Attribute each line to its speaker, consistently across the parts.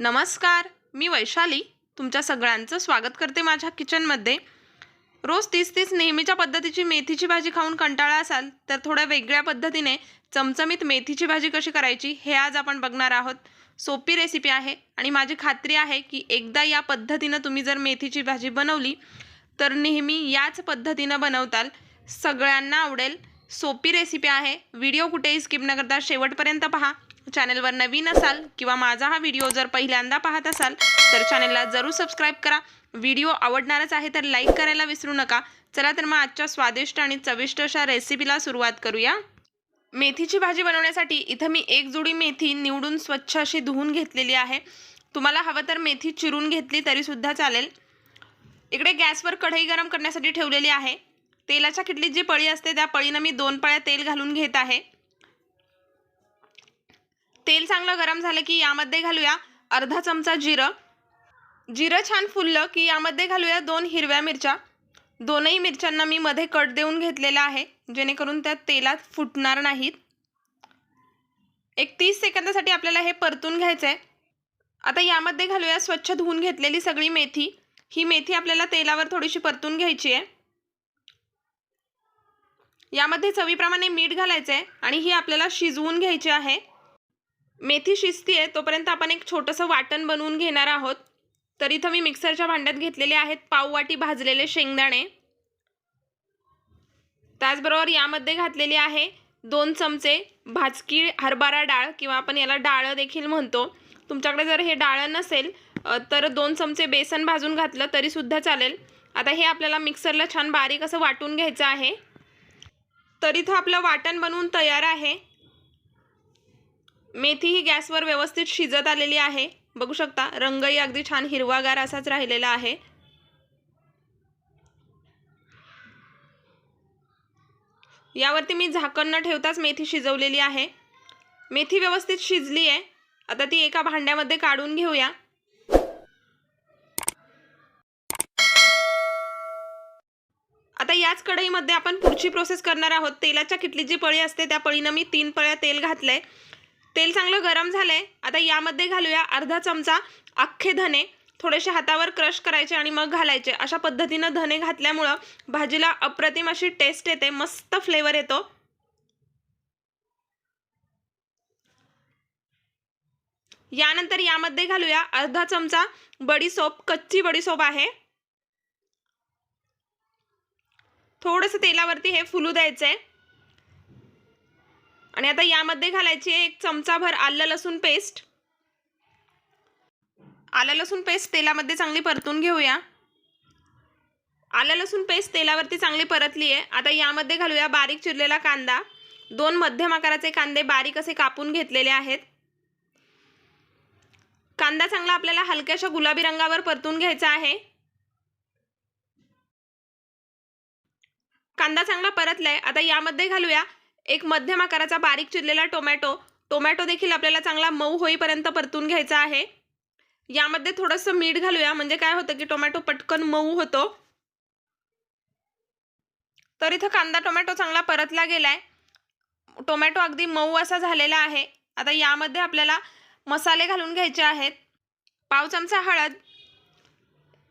Speaker 1: नमस्कार मी वैशाली. तुमच्या सगळ्यांचं स्वागत करते माझ्या किचनमध्ये. रोज तीस तीस नेहमीच्या पद्धतीची मेथीची भाजी खाऊन कंटाळा असाल तर थोड्या वेगळ्या पद्धतीने चमचमीत मेथीची भाजी कशी करायची हे आज आपण बघणार आहोत. सोपी रेसिपी आहे आणि माझी खात्री आहे की एकदा या पद्धतीनं तुम्ही जर मेथीची भाजी बनवली तर नेहमी याच पद्धतीनं बनवताल. सगळ्यांना आवडेल. सोपी रेसिपी आहे. व्हिडिओ कुठेही स्किप न करता शेवटपर्यंत पहा. चॅनलवर नवीन असाल किंवा माझा हा व्हिडिओ जर पहिल्यांदा पाहत असाल तर चॅनलला जरूर सबस्क्राईब करा. व्हिडिओ आवडणारच आहे तर लाईक करायला विसरू नका. चला तर मग आजच्या स्वादिष्ट आणि चविष्ट अशा रेसिपीला सुरुवात करूया. मेथीची भाजी बनवण्यासाठी इथं मी एक जुडी मेथी निवडून स्वच्छ अशी धुवून घेतलेली आहे. तुम्हाला हवं तर मेथी चिरून घेतली तरीसुद्धा चालेल. इकडे गॅसवर कढई गरम करण्यासाठी ठेवलेली आहे. तेलाच्या किटलीत जी पळी असते त्या पळीनं मी दोन पळ्या तेल घालून घेत आहे. तेल चांगलं गरम झालं की यामध्ये घालूया अर्धा चमचा जिरं. जिरं छान फुललं की यामध्ये घालूया दोन हिरव्या मिरच्या. दोनही मिरच्यांना मी मध्ये कट देऊन घेतलेला आहे जेणेकरून त्या तेलात फुटणार नाहीत. एक तीस सेकंदासाठी आपल्याला हे परतून घ्यायचं आहे आता यामध्ये घालूया स्वच्छ धुवून घेतलेली सगळी मेथी. ही मेथी आपल्याला तेलावर थोडीशी परतून घ्यायची आहे. यामध्ये चवीप्रमाणे मीठ घालायचं आहे आणि ही आपल्याला शिजवून घ्यायची आहे. मेथी शिजती आहे तोपर्यंत आपण एक छोटंसं वाटण बनवून घेणार आहोत. तर इथं मी मिक्सरच्या भांड्यात घेतलेले आहेत पाववाटी भाजलेले शेंगदाणे. त्याचबरोबर यामध्ये घातलेली आहे दोन चमचे भाजकी हरभरा डाळ किंवा आपण याला डाळं देखील म्हणतो. तुमच्याकडे जर हे डाळ नसेल तर दोन चमचे बेसन भाजून घातलं तरीसुद्धा चालेल. आता हे आपल्याला मिक्सरला छान बारीक असं वाटून घ्यायचं आहे. तर इथं आपलं वाटण बनवून तयार आहे. मेथी ही गॅसवर व्यवस्थित शिजत आलेली आहे. बघू शकता रंगही अगदी छान हिरवागार असाच राहिलेला आहे. यावरती मी झाकण न ठेवताच मेथी शिजवलेली आहे. मेथी व्यवस्थित शिजली आहे. आता ती एका भांड्यामध्ये काढून घेऊया. आता याच कढईमध्ये आपण पुढची प्रोसेस करणार आहोत. तेलाच्या किटली जी पळी असते त्या पळीनं मी तीन पळ्या तेल घातलंय. तेल चांगलं गरम झालंय. आता यामध्ये घालूया अर्धा चमचा अख्खे धने. थोडेसे हातावर क्रश करायचे आणि मग घालायचे. अशा पद्धतीनं धने घातल्यामुळं भाजीला अप्रतिम अशी टेस्ट येते. मस्त फ्लेवर येतो. यानंतर यामध्ये घालूया अर्धा चमचा बडीसोप कच्ची बडीसोप आहे. थोडंसं तेलावरती हे फुलू द्यायचं आहे आणि आता यामध्ये घालायची आहे एक चमचाभर आलं लसूण पेस्ट. आलं लसूण पेस्ट तेलामध्ये चांगली परतून घेऊया. आलं लसूण पेस्ट तेलावरती चांगली परतली आहे आता यामध्ये घालूया बारीक चिरलेला कांदा. दोन मध्यम आकाराचे कांदे बारीक असे कापून घेतलेले आहेत. कांदा चांगला आपल्याला हलक्याशा गुलाबी रंगावर परतून घ्यायचा आहे. कांदा चांगला परतलाय. आता यामध्ये घालूया एक मध्यम आकाराचा बारीक चिरलेला टोमॅटो. टोमॅटो देखील आपल्याला चांगला मऊ होईपर्यंत परतून घ्यायचा आहे. यामध्ये थोडंसं मीठ घालूया. म्हणजे काय होतं की टोमॅटो पटकन मऊ होतो. तर इथं कांदा टोमॅटो चांगला परतला गेलाय. टोमॅटो अगदी मऊ असा झालेला आहे. आता यामध्ये आपल्याला मसाले घालून घ्यायचे आहेत. पाव चमचा हळद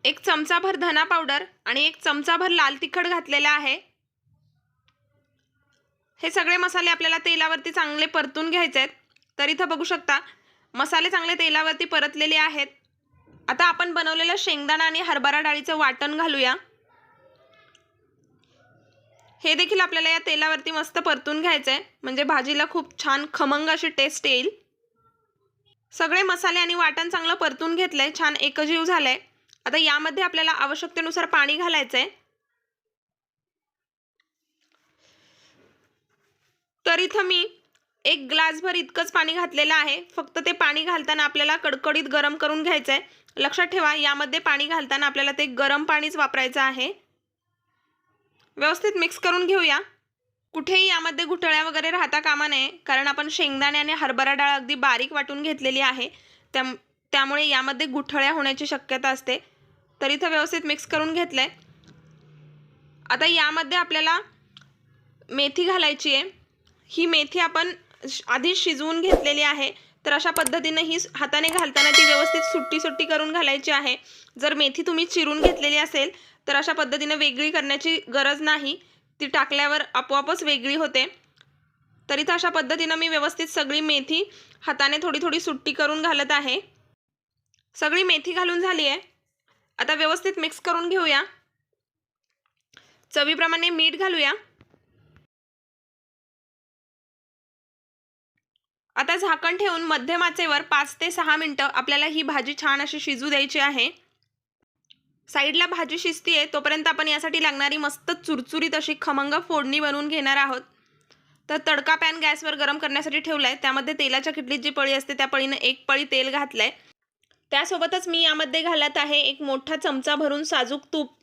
Speaker 1: एक चमचाभर धना पावडर आणि एक चमचाभर लाल तिखट घातलेला आहे. हे सगळे मसाले आपल्याला तेलावरती चांगले परतून घ्यायचे आहेत. तर इथं बघू शकता मसाले चांगले तेलावरती परतलेले आहेत. आता आपण बनवलेलं शेंगदाणा आणि हरभरा डाळीचं वाटण घालूया. हे देखील आपल्याला या तेलावरती मस्त परतून घ्यायचं आहे म्हणजे भाजीला खूप छान खमंग अशी टेस्ट येईल. सगळे मसाले आणि वाटण चांगलं परतून घेतलंय. छान एकजीव झालंय. आता यामध्ये आपल्याला आवश्यकतेनुसार पाणी घालायचं आहे तर इथं मी एक ग्लासभर इतकंच पाणी घातलेलं आहे. फक्त ते पाणी घालताना आपल्याला कडकडीत गरम करून घ्यायचं आहे लक्षात ठेवा यामध्ये पाणी घालताना आपल्याला ते गरम पाणीच वापरायचं आहे. व्यवस्थित मिक्स करून घेऊया. कुठेही यामध्ये गुठळ्या वगैरे राहता कामा नये कारण आपण शेंगदाणे आणि हरभरा डाळ अगदी बारीक वाटून घेतलेली आहे. त्या त्यामुळे यामध्ये गुठळ्या होण्याची शक्यता असते. तर इथं व्यवस्थित मिक्स करून घेतलं आहे आता यामध्ये आपल्याला मेथी घालायची आहे. ही मेथी आपण श- आधी शिजवून घेतलेली आहे. तर अशा पद्धतीनं ही हाताने घालताना ती व्यवस्थित सुट्टी सुट्टी करून घालायची आहे. जर मेथी तुम्ही चिरून घेतलेली असेल तर अशा पद्धतीनं वेगळी करण्याची गरज नाही. ती टाकल्यावर आपोआपच वेगळी होते. तरी तर अशा पद्धतीनं मी व्यवस्थित सगळी मेथी हाताने थोडी थोडी सुट्टी करून घालत आहे. सगळी मेथी घालून झाली आहे. आता व्यवस्थित मिक्स करून घेऊया. चवीप्रमाणे मीठ घालूया. आता झाकण ठेवून मध्यम आचेवर पाच ते सहा मिनटं आपल्याला ही भाजी छान अशी शिजू द्यायची आहे. साईडला भाजी शिजतीये तोपर्यंत आपण यासाठी लागणारी मस्त चुरचुरीत अशी खमंग फोडणी बनवून घेणार आहोत. तर तडका पॅन गॅसवर गरम करण्यासाठी ठेवला आहे त्यामध्ये तेलाच्या किटलीत जी पळी असते त्या पळीनं एक पळी तेल घातलं आहे त्यासोबतच मी यामध्ये घालत आहे एक मोठा चमचा भरून साजूक तूप.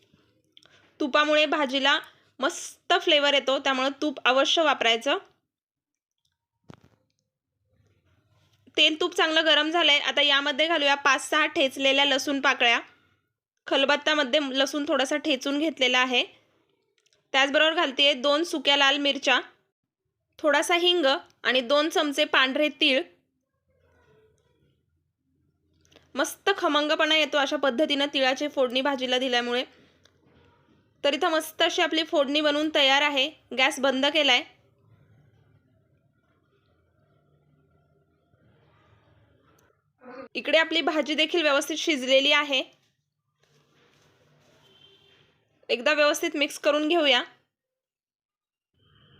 Speaker 1: तुपामुळे भाजीला मस्त फ्लेवर येतो त्यामुळं तूप अवश्य वापरायचं. तेल तूप चांगलं गरम झालं आहे आता यामध्ये घालूया पाच सहा ठेचलेल्या लसूण पाकळ्या. खलबत्त्यामध्ये लसूण थोडासा ठेचून घेतलेला आहे. त्याचबरोबर घालते दोन सुक्या लाल मिरच्या थोडासा हिंग आणि दोन चमचे पांढरे तीळ. मस्त खमंगपणा येतो अशा पद्धतीनं तिळाची फोडणी भाजीला दिल्यामुळे. तर इथं मस्त अशी आपली फोडणी बनवून तयार आहे. गॅस बंद केला आहे इकडे आपली भाजी देखील व्यवस्थित शिजलेली आहे. एकदा व्यवस्थित मिक्स करून घेऊया.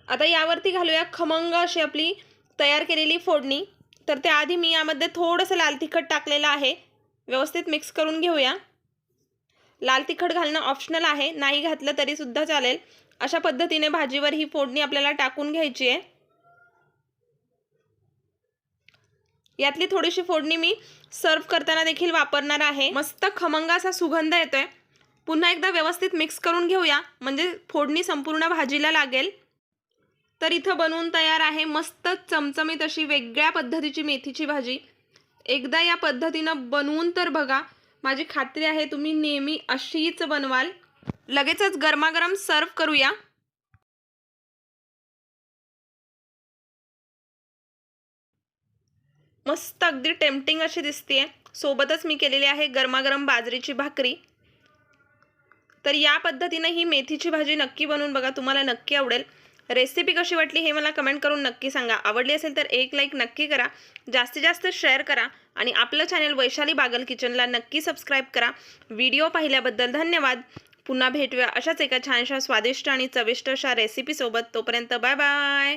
Speaker 1: आता यावरती घालूया खमंग अशी आपली तयार केलेली फोडणी. तर त्याआधी मी यामध्ये थोडंसं लाल तिखट टाकलेलं आहे. व्यवस्थित मिक्स करून घेऊया. लाल तिखट घालणं ऑप्शनल आहे. नाही घातलं तरीसुद्धा चालेल. अशा पद्धतीने भाजीवर ही फोडणी आपल्याला टाकून घ्यायची आहे. यातली थोडीशी फोडणी मी सर्व करताना देखील वापरणार आहे. मस्त खमंग असा सुगंध येतोय. पुन्हा एकदा व्यवस्थित मिक्स करून घेऊया. म्हणजे फोडणी संपूर्ण भाजीला लागेल. तर इथं बनवून तयार आहे मस्त चमचमीत अशी वेगळ्या पद्धतीची मेथीची भाजी. एकदा या पद्धतीनं बनवून तर बघा. माझी खात्री आहे तुम्ही नेहमी अशीच बनवाल. लगेचच गरमागरम सर्व करूया. मस्त अगदी टेम्पटिंग अशी दिसते सोबतच मी केलेली आहे गरमागरम बाजरीची भाकरी. तर या पद्धतीनं ही मेथीची भाजी नक्की बनवून बघा तुम्हाला नक्की आवडेल. रेसिपी कशी वाटली हे मला कमेंट करून नक्की सांगा. आवडली असेल तर एक लाईक नक्की करा जास्तीत जास्त शेअर करा आणि आपलं चॅनल वैशाली बागल किचनला नक्की सबस्क्राईब करा. व्हिडिओ पाहिल्याबद्दल धन्यवाद. पुन्हा भेटूया अशाच एका छानशा स्वादिष्ट आणि चविष्ट अशा रेसिपीसोबत तोपर्यंत बाय बाय